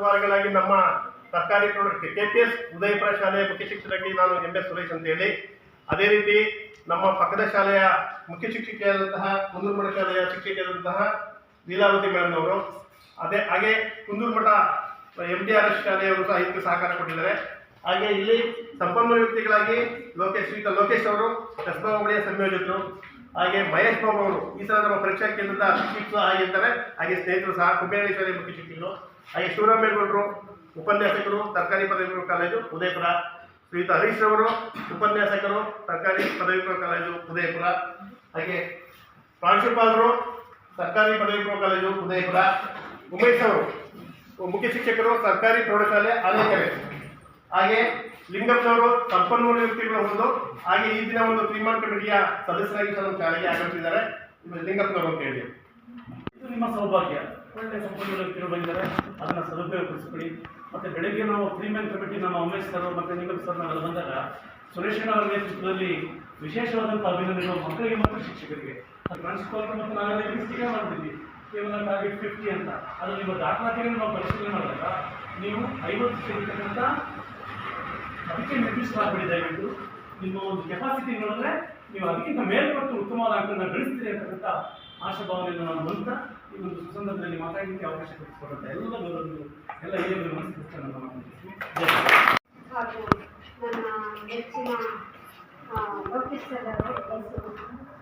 ವಾರಗಳಾಗಿ ನಮ್ಮ ಸರ್ಕಾರಿ ಪ್ರೌಢ ಕೆ ಪಿ ಎಸ್ ಉದಯಪುರ ಶಾಲೆಯ ಮುಖ್ಯ ಶಿಕ್ಷಕರಾಗಿ ನಾನು ಎಂ ಎಸ್ ಸುರೇಶ್ ಅಂತ ಹೇಳಿ. ಅದೇ ರೀತಿ ನಮ್ಮ ಪಕ್ಕದ ಶಾಲೆಯ ಮುಖ್ಯ ಶಿಕ್ಷಕಿಯಾದಂತಹ ಕುಂದೂರುಮಠ ಶಾಲೆಯ ಶಿಕ್ಷಕಿಯಾದಂತಹ ಲೀಲಾವತಿ ಮೇಡಮ್ ಅವರು. ಅದೇ ಹಾಗೆ Kundurumatha M D R S ಶಾಲೆಯವರು ಸಹ ಇದಕ್ಕೆ ಸಹಕಾರ ಕೊಟ್ಟಿದ್ದಾರೆ. ಹಾಗೆ ಇಲ್ಲಿ ಸಂಪನ್ಮೂಲ ವ್ಯಕ್ತಿಗಳಾಗಿ ಲೋಕೇಶ್ ಶ್ರೀತ ಲೋಕೇಶ್ ಅವರು ಕಸ್ಬಾ ಸಂಯೋಜಕರು, ಹಾಗೆ ಮಹೇಶ್ ಬಾಬು ಅವರು, ಈ ಸಲ ನಮ್ಮ ಪರೀಕ್ಷಾ ಕೇಂದ್ರದ ಶಿಕ್ಷಕರು ಆಗಿರ್ತಾರೆ. ಹಾಗೆ ಸ್ನೇಹಿತರು ಸಹ ಕುಂಬೇಣಿ ಶಾಲೆಯ ಮುಖ್ಯ ಶಿಕ್ಷಕರು. ಹಾಗೆ ಶಿವರಾಮೇಗೌಡರು ಉಪನ್ಯಾಸಕರು, ಸರ್ಕಾರಿ ಪದವಿ ಪೂರ್ವ ಕಾಲೇಜು, ಉದಯಪುರ. ಶ್ರೀತ ಹರೀಶ್ ಅವರು ಉಪನ್ಯಾಸಕರು, ಸರ್ಕಾರಿ ಪದವಿ ಪೂರ್ವ ಕಾಲೇಜು, ಉದಯಪುರ. ಹಾಗೆ ಪ್ರಾಂಶುಪಾಲರು, ಸರ್ಕಾರಿ ಪದವಿ ಪೂರ್ವ ಕಾಲೇಜು, ಉದಯಪುರ. ಉಮೇಶ್ ಅವರು, ಮುಖ್ಯ ಶಿಕ್ಷಕರು, ಸರ್ಕಾರಿ ಪ್ರೌಢಶಾಲೆ ಆನೇಕರೆ ಹಾಗೆ ಲಿಂಗಪ್ಪನವರು ಸಂಪನ್ಮೂಲ ವ್ಯಕ್ತಿಗಳ ಒಂದು. ಹಾಗೆ ಈ ದಿನ ಒಂದು ತೀರ್ಮಾನ ಕಮಿಟಿಯ ಸದಸ್ಯರಾಗಿ ನಮ್ಮ ಶಾಲೆಗೆ ಆಗಮಿಸಿದ್ದಾರೆ. ಲಿಂಗಪ್ಪನವರು ಅಂತ ಹೇಳಿ. ಇದು ನಿಮ್ಮ ಸೌಭಾಗ್ಯ. ಒಳ್ಳೆ ಸಂಪನ್ಮೂಲ ವ್ಯಕ್ತಿಗಳು ಬಂದಿದ್ದಾರೆ. ಅದನ್ನು ಸದುಪಯೋಗಪಡಿಸ್ಕೊಳ್ಳಿ. ಮತ್ತು ಬೆಳಗ್ಗೆ ನಾವು ತ್ರೀ ಮ್ಯಾನ್ ಕಮಿಟಿ ನಮ್ಮ ಉಮೇಶ್ ಸರ್ ಮತ್ತು ನಿಮ್ಮ ಸರ್ ನಾವೆಲ್ಲ ಬಂದಾಗ ಸುರೇಶ್ ಅವರ ನೇತೃತ್ವದಲ್ಲಿ ವಿಶೇಷವಾದಂಥ ಅಭಿನಂದನೆಗಳು ಮಕ್ಕಳಿಗೆ ಮತ್ತು ಶಿಕ್ಷಕರಿಗೆ. ಅದು ಮತ್ತು ನಾವೆಲ್ಲ ಇಲ್ಲಿ ಕೇವಲ ಟಾರ್ಗೆಟ್ ಫಿಫ್ಟಿ ಅಂತ. ಅದು ನಿಮ್ಮ ದಾಖಲಾತಿಯನ್ನು ನಾವು ಪರಿಶೀಲನೆ ಮಾಡಿದಾಗ ನೀವು ಐವತ್ತು ಸೇರಿರ್ತಕ್ಕಂಥ ಅದಕ್ಕೆ ನಿರ್ದಿಷ್ಟವಾಗಿಬಿಡಿ ದಯವಿಟ್ಟು. ನಿಮ್ಮ ಒಂದು ಕೆಪಾಸಿಟಿ ನೋಡಿದ್ರೆ ನೀವು ಅದಕ್ಕಿಂತ ಮೇಲ್ಪಟ್ಟು ಉತ್ತಮವಾದ ಅಂಕಗಳನ್ನು ಗಳಿಸ್ತೀರಿ ಅಂತಕ್ಕಂಥ ಆಶಾಭಾವನೆಯನ್ನು ನಾನು ನಂಬ್ತಾ ಈ ಒಂದು ಸಂದರ್ಭದಲ್ಲಿ ಮಾತಾಡಲಿಕ್ಕೆ ಅವಕಾಶ ಕಲ್ಪಿಸಿಕೊಡುತ್ತೆ ಎಲ್ಲ ಗೌರವಗಳು ಎಲ್ಲ ಹಿರಿಯರು ಮನಸ್ಸು ಹಿಂದ್. ಹಾಗೂ ನನ್ನ ನೆಚ್ಚಿನ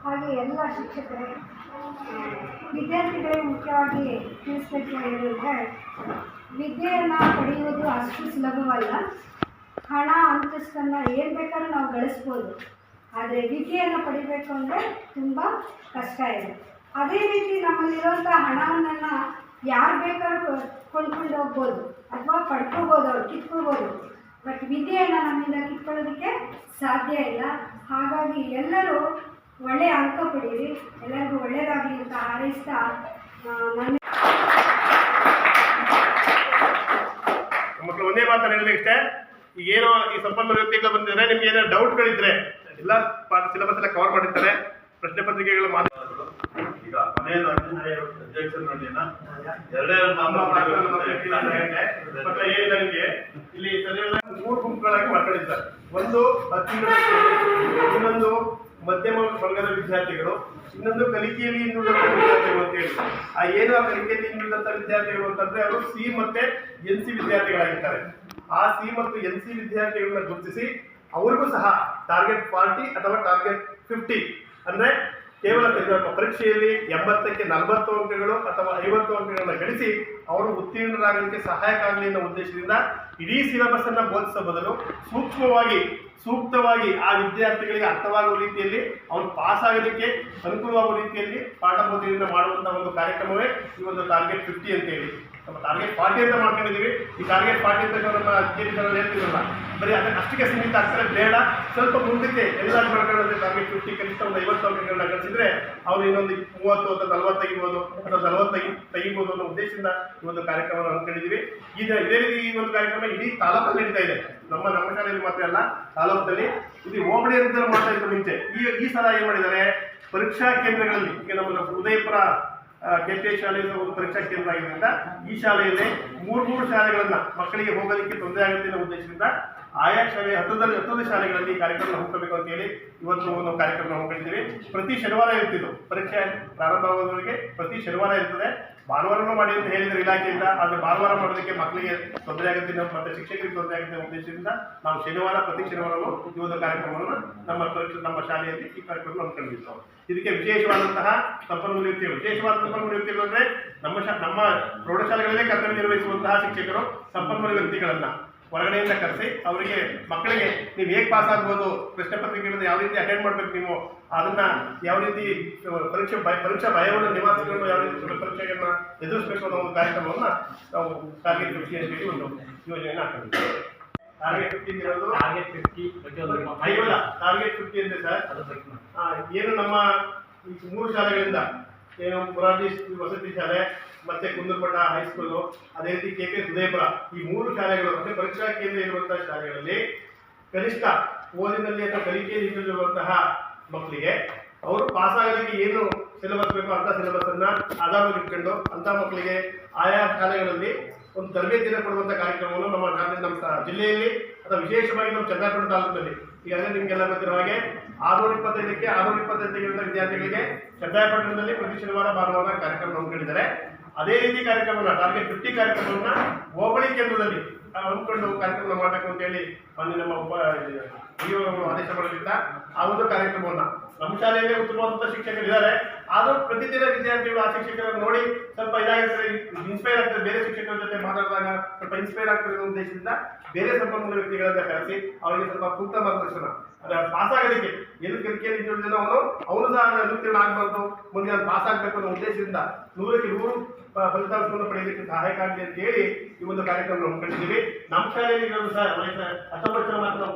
ಹಾಗೆ ಎಲ್ಲ ಶಿಕ್ಷಕರೇ ವಿದ್ಯಾರ್ಥಿಗಳೇ ಮುಖ್ಯವಾಗಿ ತಿಳಿಸ್ಬೇಕು ಏನಂದರೆ ವಿದ್ಯೆಯನ್ನು ಪಡೆಯುವುದು ಅಷ್ಟು ಸುಲಭವಲ್ಲ. ಹಣ, ಅಂತಸ್ತನ್ನು ಏನು ಬೇಕಾದ್ರೂ ನಾವು ಗಳಿಸ್ಬೋದು. ಆದರೆ ವಿದ್ಯೆಯನ್ನು ಪಡಿಬೇಕು ಅಂದರೆ ತುಂಬ ಕಷ್ಟ ಇದೆ. ಅದೇ ರೀತಿ ನಮ್ಮಲ್ಲಿರುವಂಥ ಹಣವನ್ನು ಯಾರು ಬೇಕಾದ್ರೂ ಕೊಂಡ್ಕೊಂಡು ಹೋಗ್ಬೋದು ಅಥವಾ ಪಡ್ಕೋಬೋದು ಅವ್ರು, ಕಿತ್ಕೊಳ್ಬೋದು. ಬಟ್ ವಿದ್ಯೆಯನ್ನು ನಮ್ಮಿಂದ ಕಿತ್ಕೊಳ್ಳೋದಕ್ಕೆ ಸಾಧ್ಯ ಇಲ್ಲ. ಹಾಗಾಗಿ ಎಲ್ಲರೂ ಒಳ್ಳೆಯ ಅಂಕ ಪಡೀರಿ ಎಲ್ಲರಿಗೂ ಒಳ್ಳೆಯದಾಗಲಿ ಅಂತ ಹಾರೈಸ್ತಾ ನನ್ನ ಮಕ್ಕಳು, ಒಂದೇ ಮಾತನ್ನು ಹೇಳಲಿಕ್ಕೆ ಈಗ ಏನೋ ಈ ಸಂಪನ್ಮೂಲ ವ್ಯಕ್ತಿಗಳು ಬಂದಿದ್ರೆ ನಿಮ್ಗೆ ಏನೋ ಡೌಟ್ಗಳಿದ್ರೆ ಎಲ್ಲ ಸಿಲೆಬಸ್ ಎಲ್ಲ ಕವರ್ ಮಾಡಿರ್ತಾರೆ. ಪ್ರಶ್ನೆ ಪತ್ರಿಕೆಗಳು ಮಾತು ಈಗ ಕೊನೆಯದಾಗಿ ಅಧ್ಯಕ್ಷರ ನಡೆಯನ್ನ ಎರಡೇ ನಮ್ಮ ನಮ್ಮ ಪ್ರಾಂಗಣ ನಮ್ಮ ಏನಿಲ್ಲ ನಿಮಗೆ ಇಲ್ಲಿ ಸರಿಯಾದ ಮೂರು ಗುಂಪುಗಳಾಗಿ ಮಾತಾಡಿದ್ದಾರೆ ಒಂದು ಇನ್ನೊಂದು ಮಧ್ಯಮ ವರ್ಗದ ವಿದ್ಯಾರ್ಥಿಗಳು ಇನ್ನೊಂದು ಕಲಿಕೆಯಲ್ಲಿ ಹಿಂದುಳಿದಂತ ವಿದ್ಯಾರ್ಥಿಗಳು ಅಂತ ಹೇಳಿ. ಆ ಏನು ಆ ಕಲಿಕೆಯಲ್ಲಿ ಹಿಂದುಳಿದಂತ ವಿದ್ಯಾರ್ಥಿಗಳು ಅಂತಂದ್ರೆ ಅವರು ಸಿ ಮತ್ತೆ ಎನ್ ಸಿ ವಿದ್ಯಾರ್ಥಿಗಳಾಗಿರ್ತಾರೆ. ಆ ಸಿ ಮತ್ತು ಎನ್ ಸಿ ವಿದ್ಯಾರ್ಥಿಗಳನ್ನ ಗುರುತಿಸಿ ಅವ್ರಿಗೂ ಸಹ ಟಾರ್ಗೆಟ್ ಫಾರ್ಟಿ ಅಥವಾ ಟಾರ್ಗೆಟ್ ಫಿಫ್ಟಿ ಅಂದ್ರೆ ಕೇವಲ ಪರೀಕ್ಷೆಯಲ್ಲಿ ಎಂಬತ್ತಕ್ಕೆ ನಲವತ್ತು ಅಂಕಗಳು ಅಥವಾ ಐವತ್ತು ಅಂಕಗಳನ್ನು ಗಳಿಸಿ ಅವರು ಉತ್ತೀರ್ಣರಾಗಲಿಕ್ಕೆ ಸಹಾಯಕ ಆಗಲಿ ಅನ್ನೋ ಉದ್ದೇಶದಿಂದ ಇಡೀ ಸಿಲೆಬಸ್ ಅನ್ನು ಬೋಧಿಸೋ ಬದಲು ಸೂಕ್ಷ್ಮವಾಗಿ, ಸೂಕ್ತವಾಗಿ ಆ ವಿದ್ಯಾರ್ಥಿಗಳಿಗೆ ಅರ್ಥವಾಗುವ ರೀತಿಯಲ್ಲಿ ಅವರು ಪಾಸ್ ಆಗೋದಕ್ಕೆ ಅನುಕೂಲವಾಗುವ ರೀತಿಯಲ್ಲಿ ಪಾಠ ಬೋಧನೆಯನ್ನು ಮಾಡುವಂಥ ಒಂದು ಕಾರ್ಯಕ್ರಮವೇ ಈ ಒಂದು ಟಾರ್ಗೆಟ್ ಫಿಫ್ಟಿ ಅಂತ ಹೇಳಿ ನಮ್ಮ ಟಾರ್ಗೆಟ್ ಫಾರ್ಟಿ ಅಂತ ಮಾಡ್ಕೊಂಡಿದ್ದೀವಿ. ಈ ಟಾರ್ಗೆಟ್ ಫಾರ್ಟಿ ಅಂತ ನಮ್ಮ ಹೇಳ್ತಿರಲ್ಲ ಬರೀ ಅದಕ್ಕೆ ಅಷ್ಟಕ್ಕೆ ಸೀಮಿತ ಆಗ್ತಾರೆ, ಬೇಡ. ಸ್ವಲ್ಪ ಮುಂದಕ್ಕೆ ಎಲ್ಲ ಮಾಡ್ಕೊಳ್ಳೋದ್ರೆ ಟಾರ್ಗೆಟ್ ಫಿಫ್ಟಿ ಕನಿಷ್ಠ ಒಂದು ಐವತ್ತು ಅಂಕಗಳನ್ನ ಗಳಿಸಿದ್ರೆ ಅವ್ರು ಇನ್ನೊಂದು ಮೂವತ್ತು ಅಥವಾ ನಲವತ್ತು ತೆಗಿಬೋದು ಅಥವಾ ನಲವತ್ತು ತೆಗಿ ತೆಗಿಬೋದು ಅನ್ನೋ ಉದ್ದೇಶದಿಂದ ಈ ಒಂದು ಕಾರ್ಯಕ್ರಮವನ್ನು ಹಮ್ಮಿಕೊಂಡಿದ್ದೀವಿ ಈಗ ಇದೇ ರೀತಿ ಈ ಒಂದು ಕಾರ್ಯಕ್ರಮ ಇಡೀ ತಾಲೂಕಲ್ಲಿ ನಡೀತಾ ಇದೆ. ನಮ್ಮ ನಮ್ಮ ಶಾಲೆಯಲ್ಲಿ ಮಾತ್ರ ಅಲ್ಲ, ತಾಲೂಕಲ್ಲಿ ಇಲ್ಲಿ ಹೋಬಳಿ ಅಂತ ಮಾತಾಡಿದ್ರು ಮುಂಚೆ. ಈ ಈ ಸಲ ಏನು ಮಾಡಿದ್ದಾರೆ? ಪರೀಕ್ಷಾ ಕೇಂದ್ರಗಳಲ್ಲಿ, ಈಗ ನಮ್ಮ ಉದಯಪುರ ಕೆ ಪಿ ಎಸ್ ಶಾಲೆಯಲ್ಲಿ ಒಂದು ಪರೀಕ್ಷಾ ಕೇಂದ್ರ ಆಗಿದ್ದರಿಂದ ಈ ಶಾಲೆಯಲ್ಲಿ ಮೂರು ಮೂರು ಶಾಲೆಗಳನ್ನು ಮಕ್ಕಳಿಗೆ ಹೋಗೋದಕ್ಕೆ ತೊಂದರೆ ಆಗುತ್ತೆ ಅನ್ನೋ ಉದ್ದೇಶದಿಂದ ಆಯಾ ಶಾಲೆ ಹತ್ತದಲ್ಲಿ ಹತ್ತೊಂದು ಶಾಲೆಗಳಲ್ಲಿ ಕಾರ್ಯಕ್ರಮ ಅಂತ ಹೇಳಿ ಇವತ್ತು ಒಂದು ಕಾರ್ಯಕ್ರಮ ಹೋಗ್ತೀವಿ ಪ್ರತಿ ಶನಿವಾರ ಇರ್ತಿದ್ದು. ಪರೀಕ್ಷೆ ಪ್ರಾರಂಭ ಆಗೋದ್ರಿಗೆ ಪ್ರತಿ ಶನಿವಾರ ಇರ್ತದೆ. ಭಾನುವಾರನೂ ಮಾಡಿ ಅಂತ ಹೇಳಿದ್ರು ಇಲಾಖೆಯಿಂದ, ಆದರೆ ಭಾನುವಾರ ಮಾಡೋದಕ್ಕೆ ಮಕ್ಕಳಿಗೆ ತೊಂದರೆ ಆಗುತ್ತೆ, ನಮ್ಮ ಮತ್ತೆ ಶಿಕ್ಷಕರಿಗೆ ತೊಂದರೆ ಆಗುತ್ತೆ ಉದ್ದೇಶದಿಂದ ನಾವು ಶನಿವಾರ, ಪ್ರತಿ ಶನಿವಾರವೂ ಈ ಒಂದು ಕಾರ್ಯಕ್ರಮವನ್ನು ನಮ್ಮ ನಮ್ಮ ಶಾಲೆಯಲ್ಲಿ ಈ ಕಾರ್ಯಕ್ರಮ ಹಮ್ಮಿಕೊಂಡಿದ್ದು ಇದಕ್ಕೆ ವಿಶೇಷವಾದಂತಹ ಸಂಪನ್ಮೂಲ ಇರ್ತೀವಿ ವಿಶೇಷವಾದ ಸಂಪನ್ಮೂಲ ವ್ಯಕ್ತಿಗಳು ಅಂದ್ರೆ ನಮ್ಮ ಶಾ, ನಮ್ಮ ಪ್ರೌಢಶಾಲೆಗಳಲ್ಲೇ ಕರ್ತವ್ಯ ನಿರ್ವಹಿಸುವಂತಹ ಶಿಕ್ಷಕರು ಸಂಪನ್ಮೂಲ ವ್ಯಕ್ತಿಗಳನ್ನ. ಹೊರಗಡೆಯಿಂದ ಕರೆಸಿ ಅವರಿಗೆ ಮಕ್ಕಳಿಗೆ ನೀವು ಹೇಗೆ ಪಾಸ್ ಆಗ್ಬೋದು ಪ್ರಶ್ನೆ ಪತ್ರಿಕೆಗಳನ್ನ ಯಾವ ರೀತಿ ಅಟೆಂಡ್ ಮಾಡ್ಬೇಕು ನೀವು ಅದನ್ನ ಯಾವ ರೀತಿ ಪರೀಕ್ಷೆ ಭಯ ಪರೀಕ್ಷಾ ಭಯವನ್ನು ನಿವಾರಿಸಿಕೊಂಡು ಯಾವ ರೀತಿ ಪರೀಕ್ಷೆಗಳನ್ನ ಎದುರಿಸಬೇಕು ಅನ್ನೋ ಒಂದು ಕಾರ್ಯಕ್ರಮವನ್ನು ನಾವು ಟಾರ್ಗೆಟ್ ಫಿಫ್ಟಿ ಅಂತ ಹೇಳಿ ಒಂದು ಯೋಜನೆ ಹಾಕೊಂಡಿದ್ದೀವಿ. ಟಾರ್ಗೆಟ್ ಫಿಫ್ಟಿ ಇರೋದು ಟಾರ್ಗೆಟ್ ಫಿಫ್ಟಿ ಐವಲ್ಲ ಟಾರ್ಗೆಟ್ ಫಿಫ್ಟಿ ಅಂದ್ರೆ ಸರ್ ಏನು ನಮ್ಮ ಮೂರು ಶಾಲೆಗಳಿಂದ ಏನು ಮುರಾರ್ಜಿ ವಸತಿ ಶಾಲೆ ಮತ್ತೆ ಕುಂದರ್ಪಟ್ಟ ಹೈಸ್ಕೂಲು ಅದೇ ರೀತಿ ಕೆ ಕೆ ಉದಯಪುರ ಈ ಮೂರು ಶಾಲೆಗಳು ಮತ್ತೆ ಪರೀಕ್ಷಾ ಕೇಂದ್ರ ಇರುವಂತಹ ಶಾಲೆಗಳಲ್ಲಿ ಕನಿಷ್ಠ ಓದಿನಲ್ಲಿ ಅಥವಾ ಕಲಿಕೆಯಲ್ಲಿ ಹಿಂದುಳಿರುವಂತಹ ಮಕ್ಕಳಿಗೆ ಅವರು ಪಾಸ್ ಆಗೋದಕ್ಕೆ ಏನು ಸಿಲೆಬಸ್ ಬೇಕೋ ಅಂತ ಸಿಲೆಬಸ್ ಅನ್ನ ಆಧಾರವಾಗಿ ಇಟ್ಕೊಂಡು ಅಂತ ಮಕ್ಕಳಿಗೆ ಆಯಾ ಶಾಲೆಗಳಲ್ಲಿ ಒಂದು ತರಬೇತಿಯನ್ನು ಕೊಡುವಂಥ ಕಾರ್ಯಕ್ರಮವನ್ನು ನಮ್ಮ ನಮ್ಮ ಜಿಲ್ಲೆಯಲ್ಲಿ ಅಥವಾ ವಿಶೇಷವಾಗಿ ನಮ್ಮ ಚಂದ್ರಪುರ ತಾಲೂಕಿನಲ್ಲಿ ಈಗಾಗಲೇ ನಿಮಗೆಲ್ಲ ಗೊತ್ತಿರುವ ಹಾಗೆ ಆರುನೂರ ಇಪ್ಪತ್ತೈದಕ್ಕೆ ಆರುನೂರ ಇಪ್ಪತ್ತೈದಕ್ಕೆ ವಿದ್ಯಾರ್ಥಿಗಳಿಗೆ ಚಂದ್ರಾಯಪಟ್ಟಣದಲ್ಲಿ ಪ್ರತಿ ಶನಿವಾರ ಭಾನುವಾರ ಕಾರ್ಯಕ್ರಮ ಹಮ್ಮಿಕೊಂಡಿದ್ದಾರೆ. ಅದೇ ರೀತಿ ಕಾರ್ಯಕ್ರಮನ ಟಾರ್ಗೆಟ್ ಫಿಫ್ಟಿ ಕಾರ್ಯಕ್ರಮವನ್ನ ಹೋಬಳಿ ಕೇಂದ್ರದಲ್ಲಿ ಹಮ್ಮಿಕೊಂಡು ಕಾರ್ಯಕ್ರಮ ಮಾಡಬೇಕು ಅಂತ ಹೇಳಿ ಬಂದು ನಮ್ಮ ಉಪ ಆದೇಶ ಮಾಡಲಿಲ್ಲ ಆ ಒಂದು ಕಾರ್ಯಕ್ರಮವನ್ನ. ನಮ್ಮ ಶಾಲೆಯಲ್ಲಿ ಉತ್ತಮವಂತ ಶಿಕ್ಷಕರು ಇದ್ದಾರೆ ಆದರೂ ಪ್ರತಿದಿನ ವಿದ್ಯಾರ್ಥಿಗಳು ಆ ಶಿಕ್ಷಕರನ್ನು ನೋಡಿ ಸ್ವಲ್ಪ ಇದಾಗಿರ್ತಾರೆ ಇನ್ಸ್ಪೈರ್ ಆಗ್ತಾರೆ ಬೇರೆ ಶಿಕ್ಷಕರ ಜೊತೆ ಮಾತಾಡಿದಾಗ ಸ್ವಲ್ಪ ಇನ್ಸ್ಪೈರ್ ಆಗ್ತಾರೆ ಅನ್ನೋ ಉದ್ದೇಶದಿಂದ ಬೇರೆ ಸಂಪನ್ಮೂಲ ವ್ಯಕ್ತಿಗಳನ್ನ ಕರೆಸಿ ಅವರಿಗೆ ಸ್ವಲ್ಪ ಸೂಕ್ತ ಮಾರ್ಗದರ್ಶನ. ಪಾಸ್ ಆಗೋದಕ್ಕೆ ಎಲ್ಲಿ ಕಲಿಕೆಯಲ್ಲಿ ಹಿಂದುಳಿದ ಅವನು ಅವನು ಸಹ ಅನುತ್ತೀರ್ಣ ಆಗಬಾರ್ದು, ಮುಂದೆ ಅದು ಪಾಸ್ ಆಗಬೇಕು ಅನ್ನೋ ಉದ್ದೇಶದಿಂದ ನೂರಕ್ಕೆ ನೂರು ಫಲಿತಾಂಶವನ್ನು ಪಡೆಯಲಿಕ್ಕೆ ಸಹಾಯಕ ಆಗಲಿ ಅಂತ ಹೇಳಿ ಈ ಒಂದು ಕಾರ್ಯಕ್ರಮ ಹಮ್ಮಿಕೊಂಡಿದ್ದೀವಿ ನಮ್ಮ ಶಾಲೆಯಲ್ಲಿ ಇರೋದು ಸರ್ ವಯಸ್ಸು ಹತ್ತೊಂಬತ್ತು ಮಾತ್ರ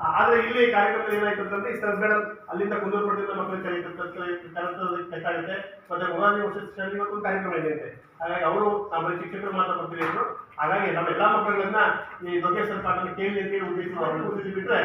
ಆ- ಆದ್ರೆ ಇಲ್ಲಿ ಕಾರ್ಯಕ್ರಮ ಏನಾಯ್ತು ಅಂತಂದ್ರೆ ಈ ಮೇಡಮ್ ಅಲ್ಲಿಂದ ಕುಂದೂರು ಪಡೆದ ಮಕ್ಕಳು ಕಲಿಬೇಕಾಗುತ್ತೆ ಮತ್ತೆ ಮೊದಲನೇ ವರ್ಷ ಶಾಲೆಗೆ ಒಂದು ಕಾರ್ಯಕ್ರಮ ಇದೆ ಹಾಗಾಗಿ ಅವರು ನಮ್ಮ ಶಿಕ್ಷಕರು ಮಾತ್ರ ಬರ್ತೀವಿ ಅಂದ್ರು. ಹಾಗಾಗಿ ನಮ್ಮ ಎಲ್ಲಾ ಮಕ್ಕಳನ್ನ ಈ ಲೊಕೇಶನ್ ಪಾಠ ಕೇಳಿ ಅಂತ ಹೇಳಿ ಉದ್ದೇಶ ಬಿಟ್ರೆ